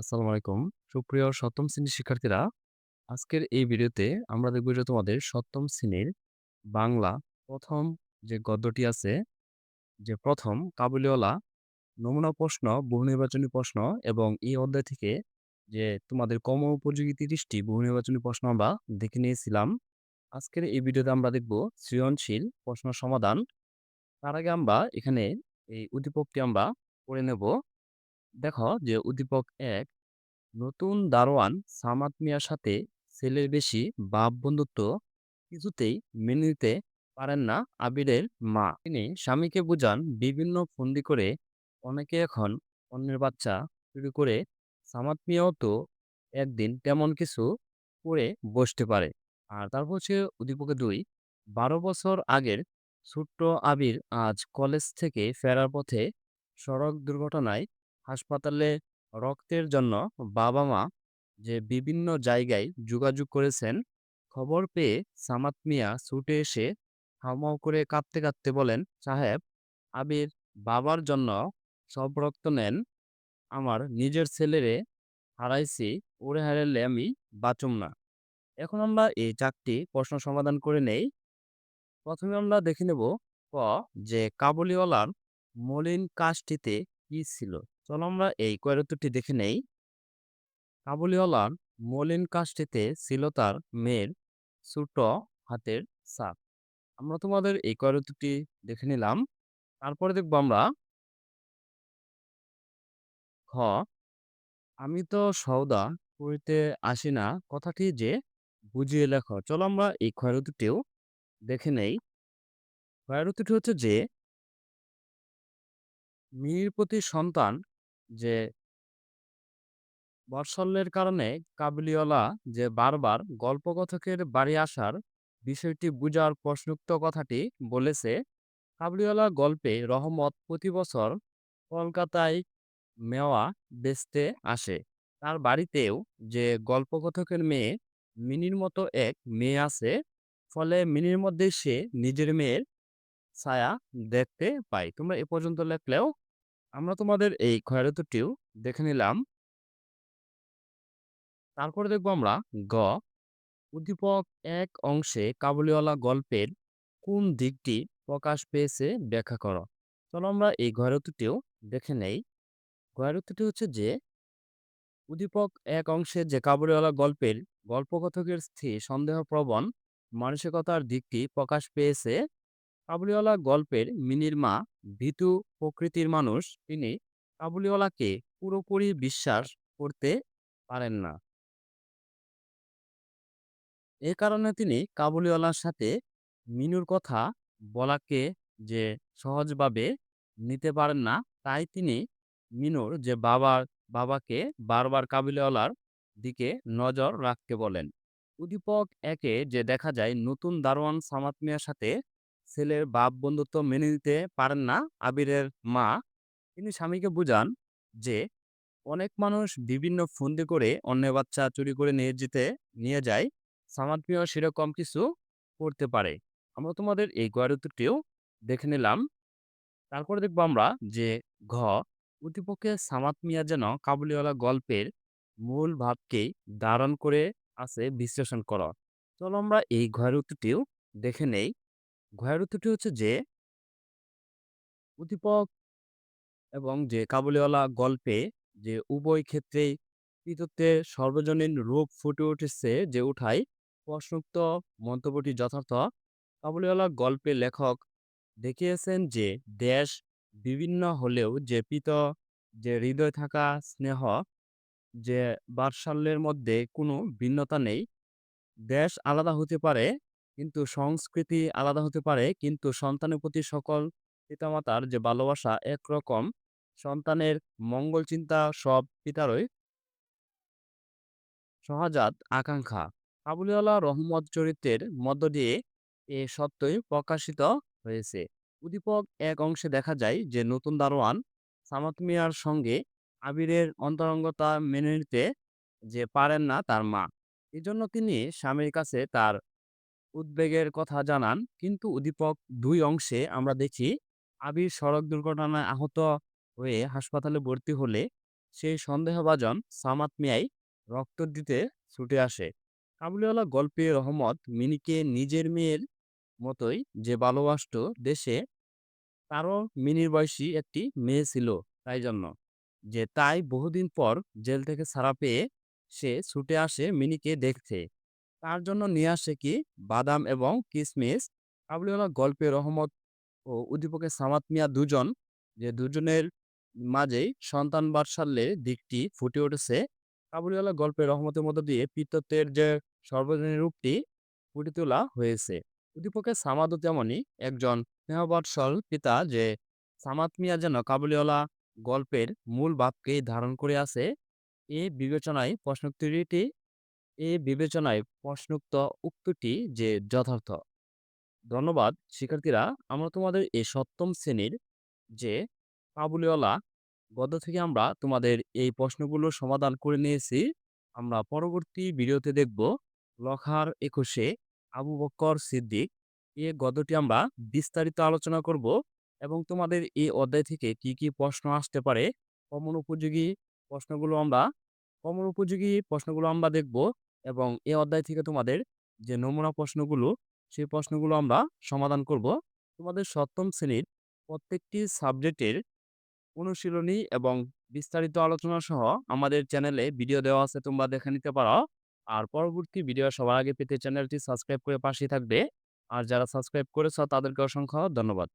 আসসালামু আলাইকুম। সুপ্রিয় সপ্তম শ্রেণির শিক্ষার্থীরা, আজকের এই ভিডিওতে আমরা দেখব যে তোমাদের সপ্তম শ্রেণির বাংলা প্রথম যে গদ্যটি আছে, যে প্রথম কাবুলিওয়ালা নমুনা প্রশ্ন, বহু নির্বাচনী প্রশ্ন এবং এই অধ্যায় থেকে যে তোমাদের কম উপযোগী ৩০ টি বহু নির্বাচনী প্রশ্ন আমরা দেখে নিয়েছিলাম। আজকের এই ভিডিওতে আমরা দেখব সৃজনশীল প্রশ্ন সমাধান। তার আগে আমরা এখানে এই উদ্দীপকটি আমরা পড়ে নেব। দেখো যে উদ্দীপক ১ নতুন দারোয়ান সামাদ মিয়ার সাথে ছেলের বেশি বাপ বন্ধুত্ব কিছুতেই মেনে নিতে পারেন না আবিরের মা। তিনি স্বামীকে বুঝান বিভিন্ন ফন্দি করে অনেকে এখন অন্যের বাচ্চা চুরি করে সামাদ মিয়াও তো একদিন তেমন কিছু করে বসতে পারে। আর তারপর হচ্ছে উদ্দীপকে দুই, বারো বছর আগের ছোট্ট আবির আজ কলেজ থেকে ফেরার পথে সড়ক দুর্ঘটনায় হাসপাতালে রক্তের জন্য বাবা-মা যে বিভিন্ন জায়গায় যোগাযোগ করেছেন, খবর পেয়ে সামাত মিয়া ছুটে এসে হাউমাউ করে কাঁদতে, কাঁদতে বলেন, সাহেব, আবির বাবার জন্য সব রক্ত নেন। আমার নিজের ছেলেরে হারাইছি, ওরে হারালে আমি বাঁচুম না। এখন আমরা এই ৪ টি প্রশ্ন সমাধান করে নেই। প্রথমে আমরা দেখে নেব ক যে কাবুলিওয়ালার মলিন কাজটিতে কি ছিল? চলো আমরা এই কয়ের উত্তরটি দেখে নেই। কাবুলিওয়ালার মলিন কাজটিতে ছিল তার মেয়ের ছোট হাতের ছাপ। আমরা তোমাদের এই কয়ের উত্তরটি দেখে নিলাম। তারপরে দেখব আমরা খ আমি তো সওদা করিতে আসি না কথাটি যে বুঝিয়ে লেখো। চলো আমরা এই ক্ষয়ের উত্তরটিও দেখে নেই। ক্ষয়ের উত্তরটি হচ্ছে যে মির প্রতি সন্তান যে বাৎসল্যের কারণে কাবুলিওয়ালা যে বারবার গল্পকথকের বাড়ি আসার বিষয়টি বুঝার প্রশ্নোক্ত কথাটি বলেছে, কাবুলিওয়ালা গল্পে রহমত প্রতি বছর কলকাতায় মেওয়া বেচতে আসে। তার বাড়িতেও যে গল্পকথকের মেয়ে মিনির মতো এক মেয়ে আছে, ফলে মিনির মধ্যে সে নিজের মেয়ের ছায়া দেখতে পায়। তোমরা এ পর্যন্ত লেখলেও আমরা তোমাদের এই ক্ষয়ের উত্তরটিও দেখে নিলাম। তারপরে দেখব আমরা গ, উদ্দীপক এক অংশে কাবুলিওয়ালা গল্পের কোন দিকটি প্রকাশ পেয়েছে ব্যাখ্যা করো। চলো আমরা এই ঘয়ের উত্তরটিও দেখে নেই। ঘয়ের উত্তরটি হচ্ছে যে, উদ্দীপক এক অংশে যে কাবুলিওয়ালা গল্পের গল্পকথকের স্থির সন্দেহপ্রবণ মানসিকতার দিকটি প্রকাশ পেয়েছে কাবুলিওয়ালা গল্পের মিনির মা ভীতু প্রকৃতির মানুষ, তিনি কাবুলিওয়ালাকে পুরোপুরি বিশ্বাস করতে পারেন না। এ কারণে তিনি কাবুলিওয়ালার সাথে মিনুর কথা বলাকে যে সহজভাবে নিতে পারেন না, তাই তিনি মিনুর যে বাবার, বাবাকে বারবার কাবুলিওয়ালার দিকে নজর রাখতে বলেন। উদ্দীপক একে যে দেখা যায় নতুন দারোয়ান সামাত মিয়ার সাথে ছেলের বাপ বন্ধুত্ব মেনে নিতে পারেন না আবিরের মা, তিনি স্বামীকে বুঝান যে, অনেক মানুষ বিভিন্ন ফন্দি করে অন্য বাচ্চা চুরি করে নিয়ে যেতে, নিয়ে যায়। সামাদ মিয়াও সেরকম কিছু করতে পারে। আমরা তোমাদের এই গয়ের উত্তরটিও দেখে নিলাম। তারপরে দেখব আমরা যে, ঘ উদ্দীপকে সামাদ মিয়া যেন কাবুলিওয়ালা গল্পের মূল ভাবকেই ধারণ করে আছে বিশ্লেষণ করা। চলো আমরা এই ঘয়ের উত্তরটিও দেখে নেই। ঘয়ের উত্তরটি হচ্ছে যে উদ্দীপক এবং যে কাবুলিওয়ালা গল্পে যে উভয় ক্ষেত্রেই কৃতিত্বের সর্বজনীন রূপ ফুটে উঠেছে যে উঠায় প্রশ্নোক্ত মন্তব্যটি যথার্থ। কাবুলিওয়ালা গল্পে লেখক দেখিয়েছেন যে দেশ বিভিন্ন হলেও যে পিত, যে হৃদয় থাকা স্নেহ, যে বাৎসল্যের মধ্যে কোনো ভিন্নতা নেই। দেশ আলাদা হতে পারে কিন্তু সংস্কৃতি আলাদা হতে পারে। কিন্তু সন্তানের প্রতি সকল পিতামাতার যে ভালোবাসা একরকম, সন্তানের মঙ্গল চিন্তা সব পিতারই সহজাত আকাঙ্ক্ষা। কাবুলিওয়ালা রহমত চরিত্রের মধ্য দিয়ে এ সত্যই প্রকাশিত হয়েছে। উদ্দীপক এক অংশে দেখা যায় যে, নতুন দারোয়ান সামাত মিয়ার সঙ্গে আবিরের অন্তরঙ্গতা মেনে নিতে যে পারেন না তার মা। এজন্য তিনি স্বামীর কাছে তার উদ্বেগের কথা জানান। কিন্তু উদ্দীপক দুই অংশে আমরা দেখি, আবির সড়ক দুর্ঘটনায় আহত হয়ে হাসপাতালে ভর্তি হলে সেই সন্দেহভাজন সামাদ মিয়াই রক্ত দিতে ছুটে আসে। কাবুলিওয়ালা গল্পে রহমত মিনিকে নিজের মেয়ের মতোই যে ভালোবাসতো দেশে, তারও মিনির বয়সী একটি মেয়ে ছিল তাই জন্য। যে তাই বহুদিন পর জেল থেকে ছাড়া পেয়ে সে ছুটে আসে মিনিকে দেখতে। তার জন্য নিয়ে আসে কি? বাদাম এবং কিশমিশ কাবুলিওয়ালা গল্পে রহমত ও উদ্দীপকের সামাত মিয়া দুজন, যে দুজনের মাঝেই সন্তান বাৎসল্যের দিকটি ফুটে উঠেছে। কাবুলিওয়ালা গল্পের রহমতের মধ্য দিয়ে পিতত্বের যে সর্বজনীন রূপটি ফুটে তোলা হয়েছে। উদ্দীপকের সামাদও তেমনই একজন স্নেহবৎসল পিতা, যে সামাত মিয়া যেন কাবুলিওয়ালা গল্পের মূল ভাবকেই ধারণ করে আছে। এ বিবেচনায় প্রশ্নোত্তরটি এ বিবেচনায় প্রশ্নোক্ত উক্তিটি যে যথার্থ। ধন্যবাদ, শিক্ষার্থীরা, আমরা তোমাদের এই সপ্তম শ্রেণির যে কাবুলিওয়ালা গদ্য থেকে আমরা তোমাদের এই প্রশ্নগুলো সমাধান করে নিয়েছি। আমরা পরবর্তী ভিডিওতে দেখব লখার একুশে আবু বক্কর সিদ্দিক এ গদ্যটি আমরা বিস্তারিত আলোচনা করব এবং তোমাদের এই অধ্যায় থেকে কি কি প্রশ্ন আসতে পারে, কমন উপযোগী প্রশ্নগুলো আমরা, কমন উপযোগী প্রশ্নগুলো আমরা দেখব। এবং এই অধ্যায় থেকে তোমাদের যে নমুনা প্রশ্নগুলো, সেই প্রশ্নগুলো আমরা সমাধান করব। তোমাদের সপ্তম শ্রেণির প্রত্যেকটি সাবজেক্টের অনুশীলনী এবং বিস্তারিত আলোচনা সহ আমাদের চ্যানেলে ভিডিও দেওয়া আছে, তোমরা দেখে নিতে পারো। আর পরবর্তী ভিডিও সবার আগে পেতে চ্যানেলটি সাবস্ক্রাইব করে পাশেই থাকবে। আর যারা সাবস্ক্রাইব করেছ, তাদেরকে অসংখ্য ধন্যবাদ।